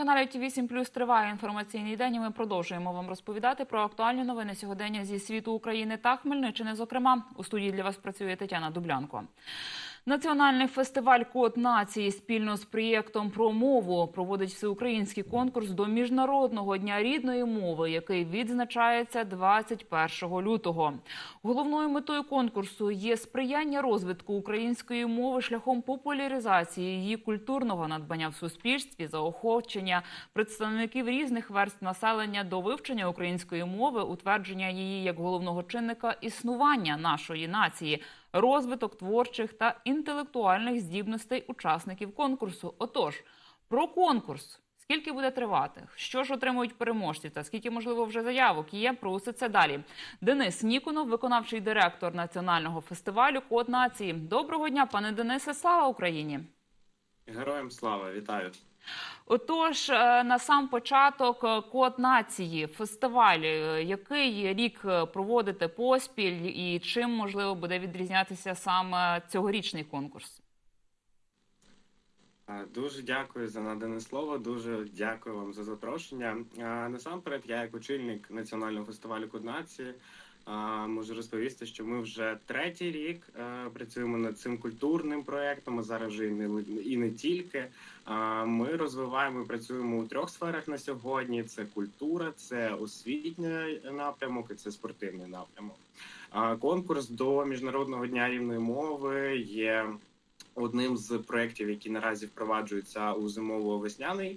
телеканалі ті 8 Плюс триває інформаційний день. і Ми продовжуємо вам розповідати про актуальні новини сьогодення зі світу України та Хмельниччини. Зокрема, у студії для вас працює Тетяна Дублянко. Національний фестиваль Код нації спільно з проєктом про мову проводить всеукраїнський конкурс до міжнародного дня рідної мови, який відзначається 21 лютого. Головною метою конкурсу є сприяння розвитку української мови шляхом популяризації її культурного надбання в суспільстві, заохочення представників різних верств населення до вивчення української мови, утвердження її як головного чинника існування нашої нації розвиток творчих та інтелектуальних здібностей учасників конкурсу. Отож, про конкурс. Скільки буде тривати? Що ж отримують переможці? Та скільки можливо вже заявок є? Про усе це далі. Денис Ніконов, виконавчий директор національного фестивалю Код нації. Доброго дня, пане Денисе. Слава Україні! Героям слава, вітаю. Отож, е, на сам початок е, код нації, фестиваль. Е, Який рік проводите поспіль, і чим можливо буде відрізнятися саме цьогорічний конкурс? Дуже дякую за надане слово. Дуже дякую вам за запрошення. Насамперед, я як очільник національного фестивалю Код нації можу розповісти, що ми вже третій рік е, працюємо над цим культурним проектом. а Зараз вже і не і не тільки. Ми розвиваємо і працюємо у трьох сферах на сьогодні: це культура, це освітній напрямок і це спортивний напрямок. Конкурс до міжнародного дня рівної мови є одним з проєктів, які наразі впроваджуються у зимово-весняний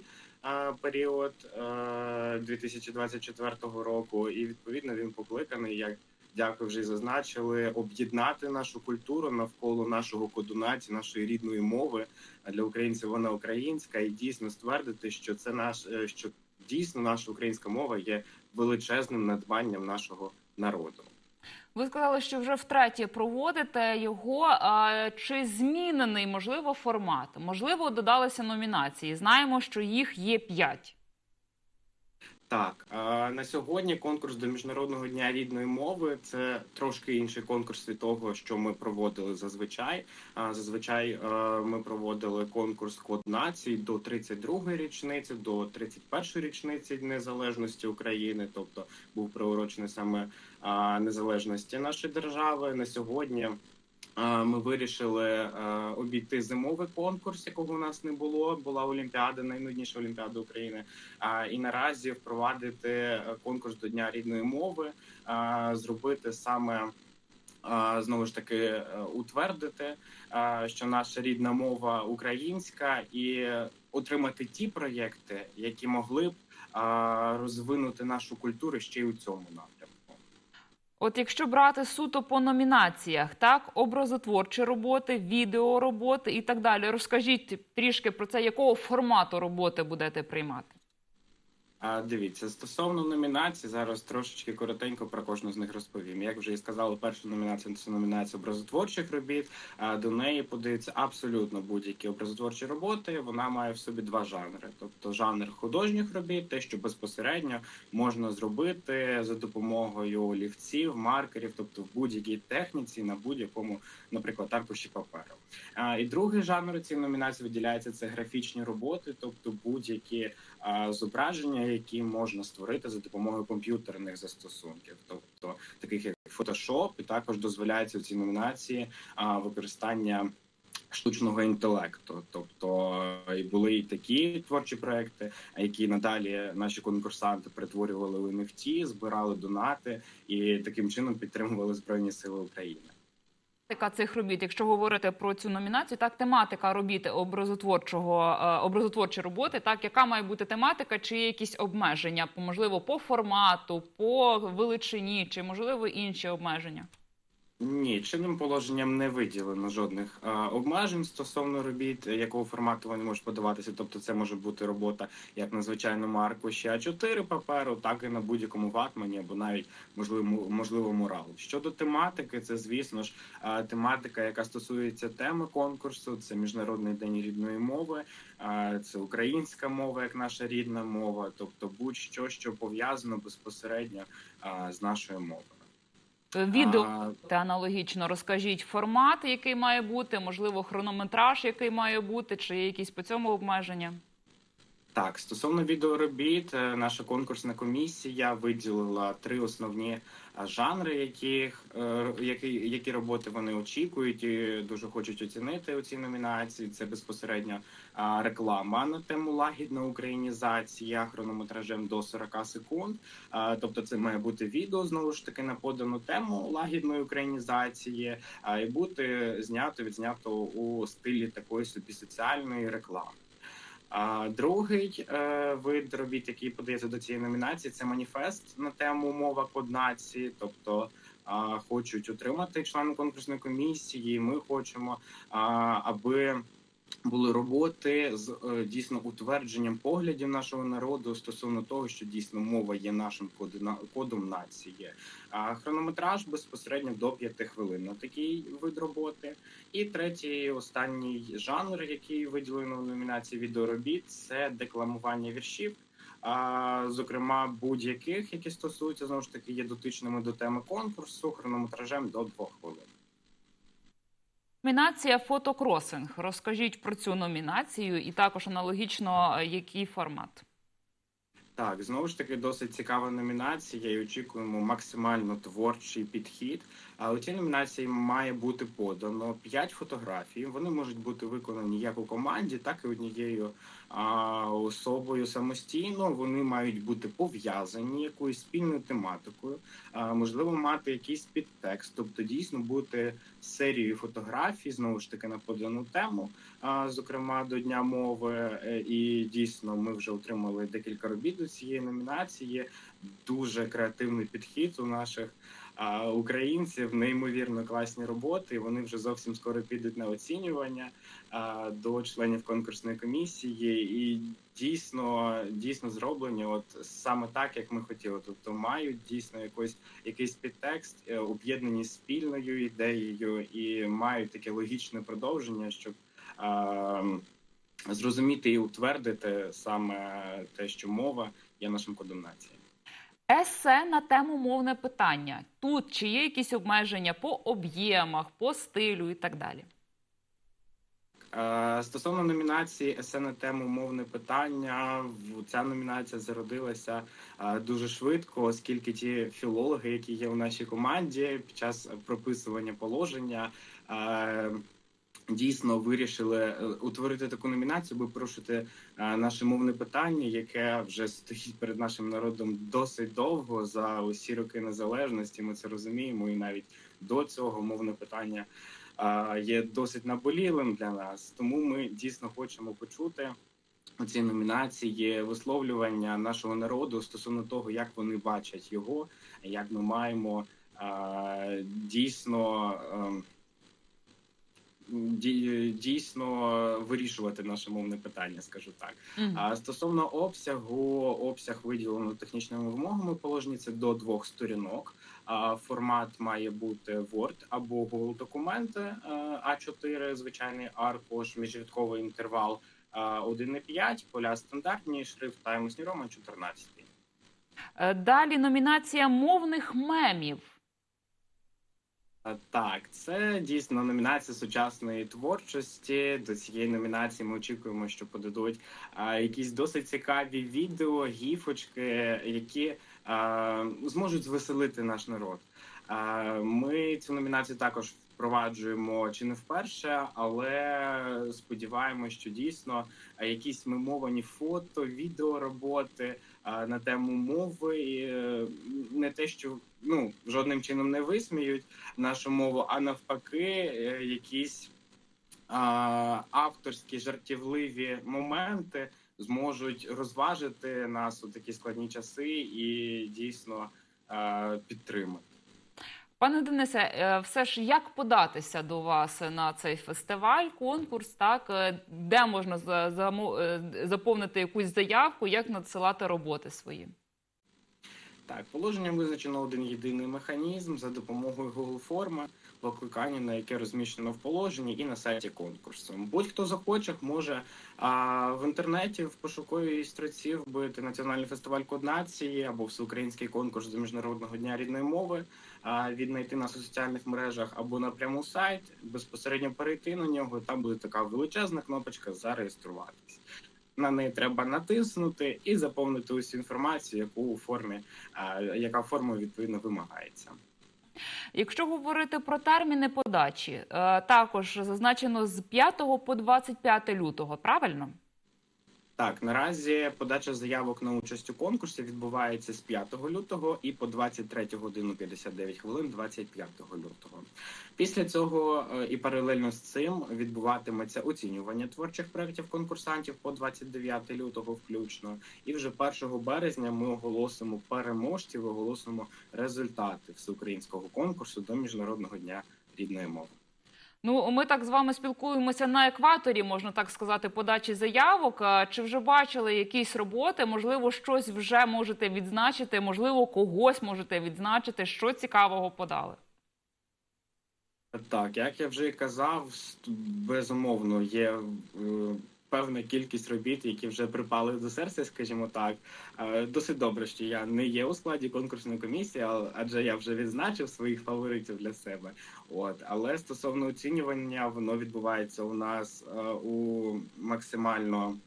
період е, 2024 року, і відповідно він покликаний, як дякую, вже зазначили, об'єднати нашу культуру навколо нашого кодунаці, нашої рідної мови. Для українців вона українська, і дійсно ствердити, що це наш е, що дійсно наша українська мова є величезним надбанням нашого народу. Ви сказали, що вже втретє проводите його. А Чи змінений можливо формат? Можливо, додалися номінації. Знаємо, що їх є п'ять. Так, на сьогодні конкурс до міжнародного дня рідної мови це трошки інший конкурс від того, що ми проводили зазвичай. Зазвичай е, ми проводили конкурс код націй до 32-ї річниці, до 31-ї річниці незалежності України, тобто був приурочений саме незалежності нашої держави. На сьогодні ми вирішили е, обійти зимовий конкурс, якого у нас не було. Була Олімпіада, найнудніша Олімпіада України. І наразі впровадити е, конкурс до Дня рідної мови, зробити саме знову ж таки е, утвердити, що наша рідна мова українська, і отримати ті проєкти, які могли б розвинути нашу культуру ще й у цьому напрямку. От якщо брати суто по номінаціях, так образотворчі роботи, відеороботи і так далі. Розкажіть трішки про це, якого формату роботи будете приймати. Дивіться, стосовно номінацій, зараз трошечки коротенько про кожну з них розповім. Як вже і сказали, перша номінація це номінація образотворчих робіт. А до неї подаються абсолютно будь-які образотворчі роботи. Вона має в собі два жанри: тобто жанр художніх робіт, те, що безпосередньо можна зробити за допомогою олівців, маркерів, тобто в будь-якій техніці на будь-якому, наприклад, аркуші паперу. А, І другий жанр цієї номінації виділяється це графічні роботи, тобто будь-які зображення, які можна створити за допомогою комп'ютерних застосунків, тобто таких як Photoshop, і також дозволяється в цій номінації використання. Штучного інтелекту, тобто і були і такі творчі проекти, які надалі наші конкурсанти перетворювали в NFT, збирали донати і таким чином підтримували збройні сили України. Тематика цих робіт, якщо говорити про цю номінацію, так тематика робіт образотворчого е, образотворчі роботи, так яка має бути тематика, чи є якісь обмеження, можливо, по формату, по величині, чи можливо інші обмеження? Ні, чинним положенням не виділено жодних е, обмежень стосовно робіт, якого формату вони можуть подаватися. Тобто, це може бути робота як на звичайному аркуші А4 паперу, так і на будь-якому ватмані або навіть можливо можливо мурал. Щодо тематики, це звісно ж е, тематика, яка стосується теми конкурсу. Це міжнародний день рідної мови, е, це українська мова, як наша рідна мова, тобто будь-що, що пов'язано безпосередньо е, з нашою мовою. Відео та аналогічно розкажіть формат, який має бути, можливо, хронометраж, який має бути, чи є якісь по цьому обмеження? Так, стосовно відеоробіт, е, наша конкурсна комісія виділила три основні е, жанри, яких е, які, які роботи вони очікують і дуже хочуть оцінити у цій номінації. Це безпосередньо реклама на тему лагідна українізація хронометражем до 40 секунд. Тобто, це має бути відео знову ж таки на подану тему лагідної українізації, а і бути знято відзнято у стилі такої собі соціальної реклами. А другий е, вид робіт, який подається до цієї номінації, це маніфест на тему мова код нації. Тобто е, хочуть отримати члени конкурсної комісії. Ми хочемо, е, аби були роботи з е, дійсно утвердженням поглядів нашого народу стосовно того, що дійсно мова є нашим кодом, нації. А хронометраж безпосередньо до 5 хвилин на такий вид роботи. І третій останній жанр, який виділено в номінації відеоробіт, це декламування віршів. А, зокрема, будь-яких, які стосуються знову ж таки, є дотичними до теми конкурсу, хронометражем до двох хвилин. Номінація фотокросинг. Розкажіть про цю номінацію і також аналогічно, е, який формат. Так, знову ж таки, досить цікава номінація, і очікуємо максимально творчий підхід. А у цій номінації має бути подано 5 фотографій. Вони можуть бути виконані як у команді, так і однією а, особою самостійно. Вони мають бути пов'язані якоюсь спільною тематикою, а, можливо, мати якийсь підтекст, тобто дійсно бути серією фотографій, знову ж таки на подану тему, а, зокрема до Дня мови. Е, І дійсно ми вже отримали декілька робіт до цієї номінації. Дуже креативний підхід у наших а, українців, неймовірно класні роботи. Вони вже зовсім скоро підуть на оцінювання а, до членів конкурсної комісії, і дійсно дійсно зроблені, от саме так, як ми хотіли. Тобто мають дійсно якийсь якийсь підтекст, е, об'єднані спільною ідеєю, і мають таке логічне продовження, щоб. А, Зрозуміти і утвердити саме те, що мова є нашим кодом нації. Есе на тему мовне питання. Тут чи є якісь обмеження по об'ємах, по стилю і так далі. Е, Стосовно номінації есе на тему мовне питання, ця номінація зародилася е, дуже швидко, оскільки ті філологи, які є у нашій команді, під час прописування положення. е, Дійсно вирішили е, утворити таку номінацію, аби порушити е, наше мовне питання, яке вже стоїть перед нашим народом досить довго за усі роки незалежності. Ми це розуміємо, і навіть до цього мовне питання є досить наболілим для нас. Тому ми дійсно хочемо почути у цій номінації висловлювання нашого народу стосовно того, як вони бачать його, як ми маємо а, дійсно. ем, Дійсно вирішувати наше мовне питання, скажу так. Мгм. А стосовно обсягу, обсяг виділено технічними вимогами положені це до двох сторінок. А формат має бути Word або Google документи е, А4, звичайний аркуш, міжрядковий інтервал е, 1,5, поля стандартні, шрифт Times New Roman 14. Е, Далі номінація мовних мемів. Е, Так, це дійсно номінація сучасної творчості. До цієї номінації ми очікуємо, що подадуть а, якісь досить цікаві відео, гіфочки, які а, зможуть звеселити наш народ. А, ми цю номінацію також впроваджуємо чи не вперше, але сподіваємося, що дійсно якісь мемовані фото, відеороботи на тему мови, і, е, не те, що ну жодним чином не висміють нашу мову, а навпаки, е, якісь а, авторські жартівливі моменти зможуть розважити нас у такі складні часи і дійсно а, підтримати. Пане Денисе, е, все ж як податися до вас на цей фестиваль, конкурс, так е, де можна е, заповнити якусь заявку, як надсилати роботи свої? Так, положенням визначено один єдиний механізм за допомогою Google форми, покликання на яке розміщено в положенні і на сайті конкурсу. Будь-хто захоче, може а, в інтернеті в пошуковій строці вбити національний фестиваль код нації або всеукраїнський конкурс до міжнародного дня рідної мови, віднайти нас у соціальних мережах або напряму сайт, безпосередньо перейти на нього. Там буде така величезна кнопочка зареєструватись. на неї треба натиснути і заповнити усю інформацію, яку у формі, яка формою відповідно вимагається. Якщо говорити про терміни подачі, е, також зазначено з 5 по 25 лютого, правильно? Так, наразі подача заявок на участь у конкурсі відбувається з 5 лютого і по 23 годину 59 хвилин 25 лютого. Після цього е, і паралельно з цим відбуватиметься оцінювання творчих проєктів конкурсантів по 29 лютого включно. І вже 1 березня ми оголосимо переможців, оголосимо результати всеукраїнського конкурсу до міжнародного дня рідної мови. Ну, ми так з вами спілкуємося на екваторі, можна так сказати, подачі заявок. Чи вже бачили якісь роботи? Можливо, щось вже можете відзначити, можливо, когось можете відзначити, що цікавого подали. Так, як я вже казав, безумовно є е, певна кількість робіт, які вже припали до серця, скажімо так. Е, Досить добре, що я не є у складі конкурсної комісії, адже я вже відзначив своїх фаворитів для себе. От, але стосовно оцінювання, воно відбувається у нас е, у максимально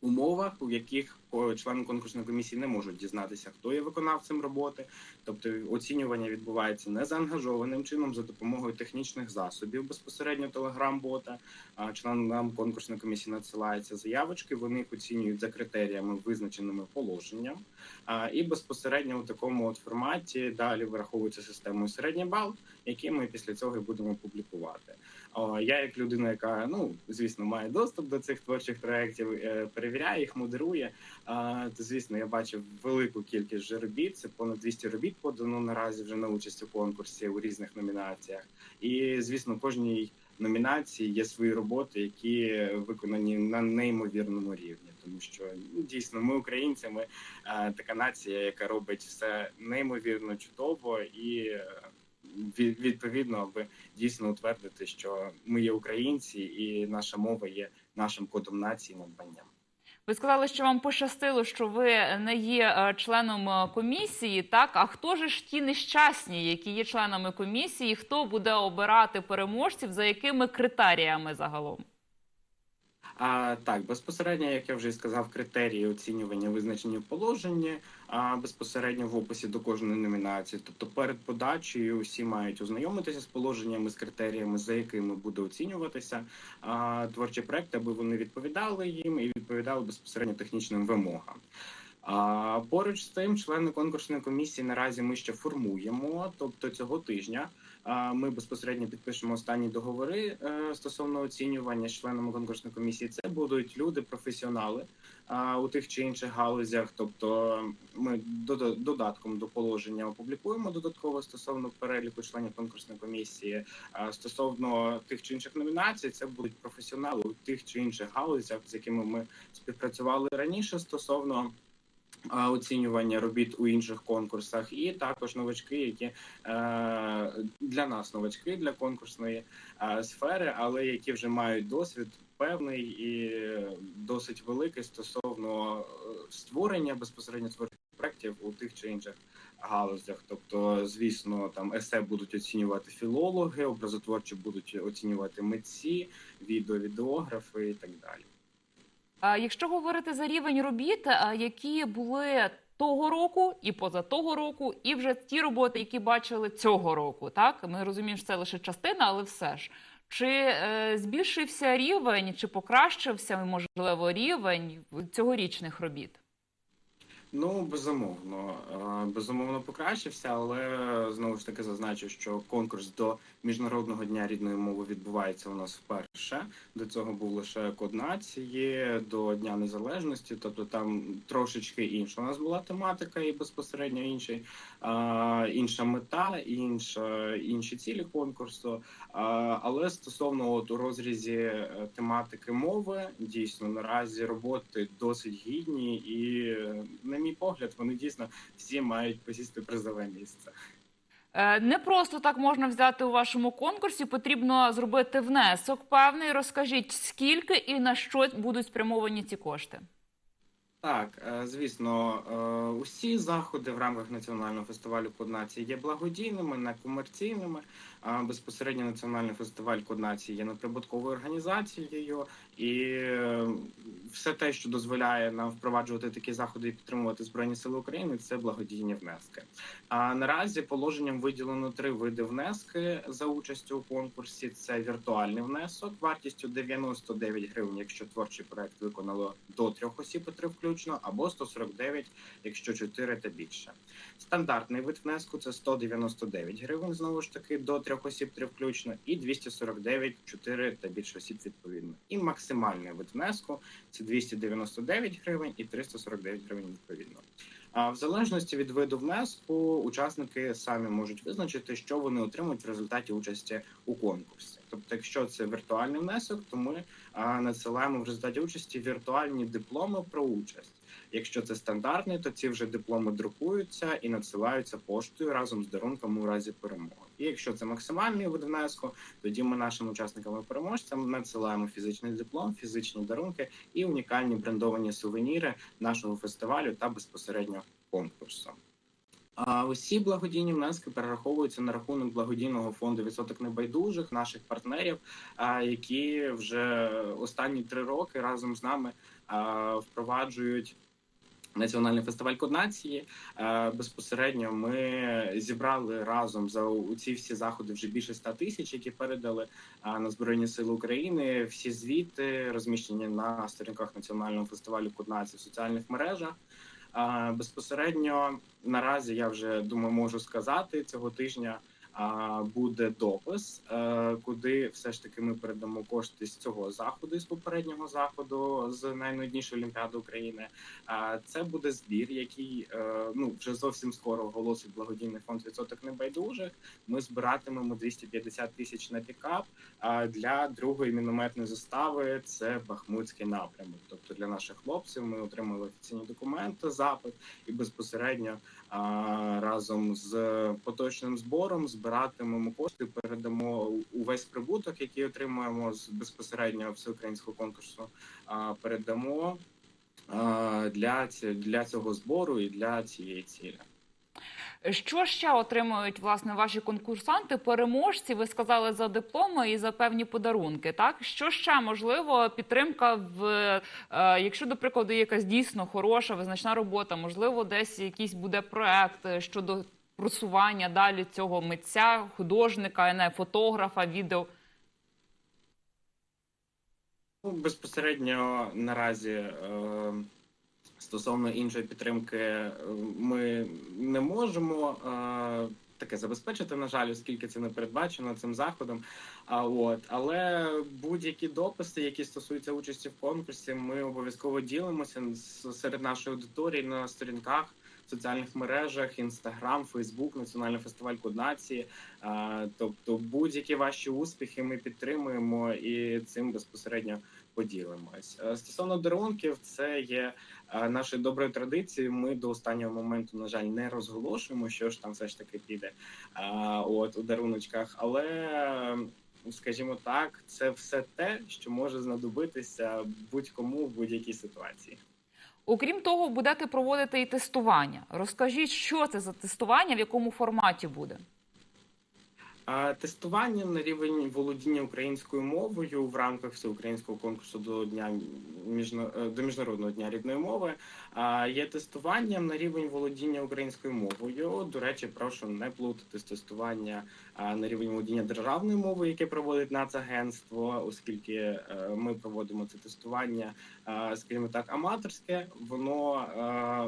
умовах, у яких члени конкурсної комісії не можуть дізнатися, хто є виконавцем роботи. Тобто оцінювання відбувається незаангажованим чином за допомогою технічних засобів безпосередньо телеграм-бота. Членам конкурсної комісії надсилаються заявочки. Вони їх оцінюють за критеріями, визначеними положенням. І безпосередньо у такому от форматі далі вираховується системою середній бал, який ми після цього і будемо публікувати. Я, як людина, яка ну звісно має доступ до цих творчих проєктів, е, перевіряє їх, модерує. То звісно, я бачив велику кількість вже робіт. Це понад 200 робіт подано наразі вже на участь у конкурсі у різних номінаціях. І звісно, кожній номінації є свої роботи, які виконані на неймовірному рівні, тому що ну, дійсно ми українці, ми е, така нація, яка робить все неймовірно чудово і. е, Відповідно, аби дійсно утвердити, що ми є українці, і наша мова є нашим кодом нації надбанням. Ви сказали, що вам пощастило, що ви не є е, членом е, комісії. Так, а хто ж ж ті нещасні, які є членами комісії? Хто буде обирати переможців? За якими критеріями загалом? А так, безпосередньо, як я вже сказав, критерії оцінювання визначені в положенні, безпосередньо в описі до кожної номінації. Тобто перед подачею всі мають ознайомитися з положеннями, з критеріями, за якими буде оцінюватися а, творчі проекти, аби вони відповідали їм і відповідали безпосередньо технічним вимогам. А поруч з тим, члени конкурсної комісії наразі ми ще формуємо. Тобто цього тижня ми безпосередньо підпишемо останні договори е, стосовно оцінювання з членами конкурсної комісії. Це будуть люди, професіонали у тих чи інших галузях. Тобто, ми дода- додатком до положення опублікуємо додатково стосовно переліку членів конкурсної комісії. Стосовно тих чи інших номінацій, це будуть професіонали у тих чи інших галузях, з якими ми співпрацювали раніше стосовно оцінювання робіт у інших конкурсах, і також новачки, які е, для нас новачки для конкурсної е, сфери, але які вже мають досвід певний і досить великий стосовно е, створення безпосередньо творчих проєктів у тих чи інших галузях. Тобто, звісно, там есе будуть оцінювати філологи, образотворчі будуть оцінювати митці, відео-відеографи і так далі. Якщо говорити за рівень робіт, які були того року і поза того року, і вже ті роботи, які бачили цього року, так ми розуміємо, що це лише частина, але все ж. Чи е, збільшився рівень, чи покращився можливо рівень цьогорічних робіт? Ну, безумовно, Е, безумовно покращився, але знову ж таки зазначу, що конкурс до міжнародного дня рідної мови відбувається у нас вперше. До цього був лише код нації до Дня Незалежності, тобто там трошечки інша у нас була тематика і безпосередньо інший, інша мета, інша інші цілі конкурсу. Але стосовно от у розрізі е, тематики мови, дійсно наразі роботи досить гідні, і е, на мій погляд, вони дійсно всі мають посісти призове місце. Е, Не просто так можна взяти у вашому конкурсі. Потрібно зробити внесок певний. Розкажіть, скільки і на що будуть спрямовані ці кошти? Так, е, звісно, е, усі заходи в рамках національного фестивалю Код нації є благодійними, некомерційними. А безпосередньо національний фестиваль Код нації є неприбутковою організацією, І е, все те, що дозволяє нам впроваджувати такі заходи і підтримувати збройні сили України, це благодійні внески. А наразі положенням виділено три види внески за участю у конкурсі: це віртуальний внесок вартістю 99 гривень, якщо творчий проект виконало до трьох осіб і три включно, або 149, якщо чотири та більше. Стандартний вид внеску це 199 гривень, знову ж таки, до трьох осіб три включно, і 249 4 та більше осіб відповідно. І максимальний вид внеску це 299 гривень і 349 гривень відповідно. А в залежності від виду внеску, учасники самі можуть визначити, що вони отримують в результаті участі у конкурсі. Тобто, якщо це віртуальний внесок, то ми надсилаємо в результаті участі віртуальні дипломи про участь. Якщо це стандартний, то ці вже дипломи друкуються і надсилаються поштою разом з дарунком у разі перемоги. І якщо це максимальний вид внеску, тоді ми нашим учасникам і переможцям надсилаємо фізичний диплом, фізичні дарунки і унікальні брендовані сувеніри нашого фестивалю та безпосередньо конкурсу. А усі благодійні внески перераховуються на рахунок благодійного фонду відсоток небайдужих наших партнерів, які вже останні три роки разом з нами впроваджують. Національний фестиваль Код нації Е, безпосередньо ми зібрали разом за ці всі заходи вже більше ста тисяч, які передали е, на збройні сили України. Всі звіти розміщені на сторінках національного фестивалю Код нації в соціальних мережах. Е, Безпосередньо наразі я вже думаю, можу сказати цього тижня. А, Буде допис, е, куди все ж таки ми передамо кошти з цього заходу, з попереднього заходу з найнуднішої олімпіади України. А Це буде збір, який е, ну вже зовсім скоро оголосить благодійний фонд відсоток небайдужих. Ми збиратимемо 250 тисяч на пікап. А для другої мінометної застави це Бахмутський напрямок. Тобто для наших хлопців ми отримали офіційні документи, запит і безпосередньо разом з поточним збором збиратимемо кошти, передамо увесь прибуток, який отримуємо з безпосередньо всеукраїнського конкурсу. Передамо для, для цього збору і для цієї цілі. Що ще отримують власне ваші конкурсанти? Переможці, ви сказали за дипломи і за певні подарунки. Так що ще можливо підтримка в е, якщо, до прикладу, якась дійсно хороша визначна робота, можливо, десь якийсь буде проект е, щодо просування далі цього митця, художника, не фотографа, відео. Ну, безпосередньо наразі е, стосовно іншої підтримки, е, ми не можемо е, таке забезпечити, на жаль, оскільки це не передбачено цим заходом. А от але будь-які дописи, які стосуються участі в конкурсі, ми обов'язково ділимося серед нашої аудиторії на сторінках. в Соціальних мережах, інстаграм, Фейсбук, Національний фестиваль Коднації. Тобто, будь-які ваші успіхи ми підтримуємо і цим безпосередньо поділимось. Е, Стосовно дарунків, це є нашою доброю традицією. Ми до останнього моменту, на жаль, не розголошуємо, що ж там все ж таки піде от у даруночках, але. Скажімо так, це все те, що може знадобитися будь-кому в будь-якій ситуації. Окрім того, будете проводити і тестування. Розкажіть, що це за тестування, в якому форматі буде? А, Тестування на рівень володіння українською мовою в рамках всеукраїнського конкурсу до дня е, до міжнародного дня рідної мови. Є тестуванням на рівень володіння українською мовою. До речі, прошу не плутати з тестування на рівень володіння державною мовою, яке проводить Нацагентство, оскільки е, ми проводимо це тестування, скажімо так, аматорське. Воно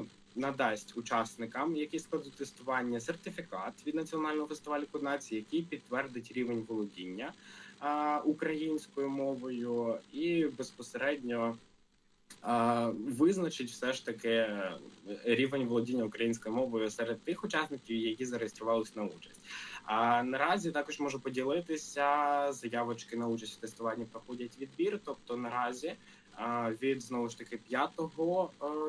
е, надасть учасникам, які складуть тестування, сертифікат від національного фестивалю коднації, який підтвердить рівень володіння українською мовою, і безпосередньо визначить все ж таки рівень володіння українською мовою серед тих учасників, які зареєструвалися на участь. А наразі також можу поділитися. Заявочки на участь у тестуванні проходять відбір. Тобто наразі від знову ж таки 5 е,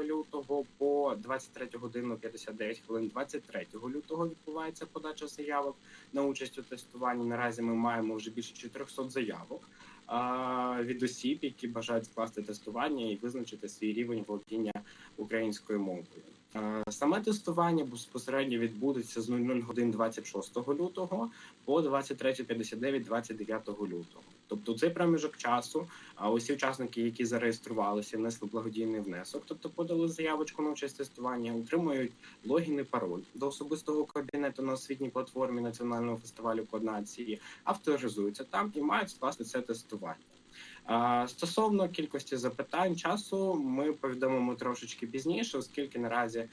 лютого по 23 годину 59 хвилин 23 лютого відбувається подача заявок на участь у тестуванні. Наразі ми маємо вже більше 400 заявок. від осіб, які бажають скласти тестування і визначити свій рівень володіння українською мовою. Е, Саме тестування безпосередньо відбудеться з 00 годин 26 лютого по 23.59 29 лютого. Тобто цей проміжок часу, а усі учасники, які зареєструвалися, внесли благодійний внесок, тобто подали заявочку на участь в тестуванні, отримують логін і пароль до особистого кабінету на освітній платформі Національного фестивалю Код нації, авторизуються там і мають скласти це тестування. Стосовно кількості запитань часу, ми повідомимо трошечки пізніше, оскільки наразі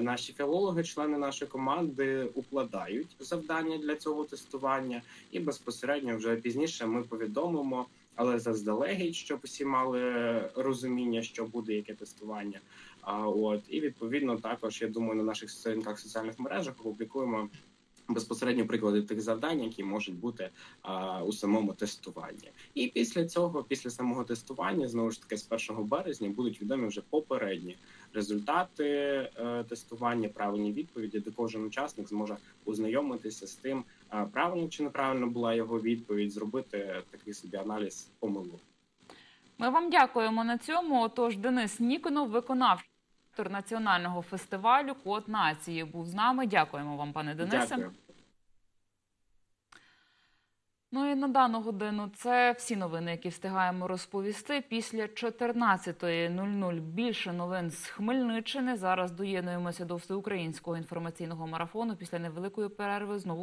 наші філологи, члени нашої команди, укладають завдання для цього тестування, і безпосередньо вже пізніше ми повідомимо, але заздалегідь, щоб усі мали розуміння, що буде яке тестування. От і відповідно також я думаю, на наших сторінках соціальних мережах опублікуємо безпосередньо приклади тих завдань, які можуть бути а, у самому тестуванні. І після цього, після самого тестування, знову ж таки, з 1 березня будуть відомі вже попередні результати е, тестування, правильні відповіді, де кожен учасник зможе ознайомитися з тим, а, правильно чи неправильно була його відповідь, зробити такий собі аналіз помилок. Ми вам дякуємо на цьому. Отож, Денис Ніконов, виконавчий директор національного фестивалю Код нації, був з нами. Дякуємо вам, пане Денисе. Дякую. Ну і на дану годину це всі новини, які встигаємо розповісти. Після 14.00 більше новин з Хмельниччини. Зараз доєднуємося до всеукраїнського інформаційного марафону. Після невеликої перерви знову.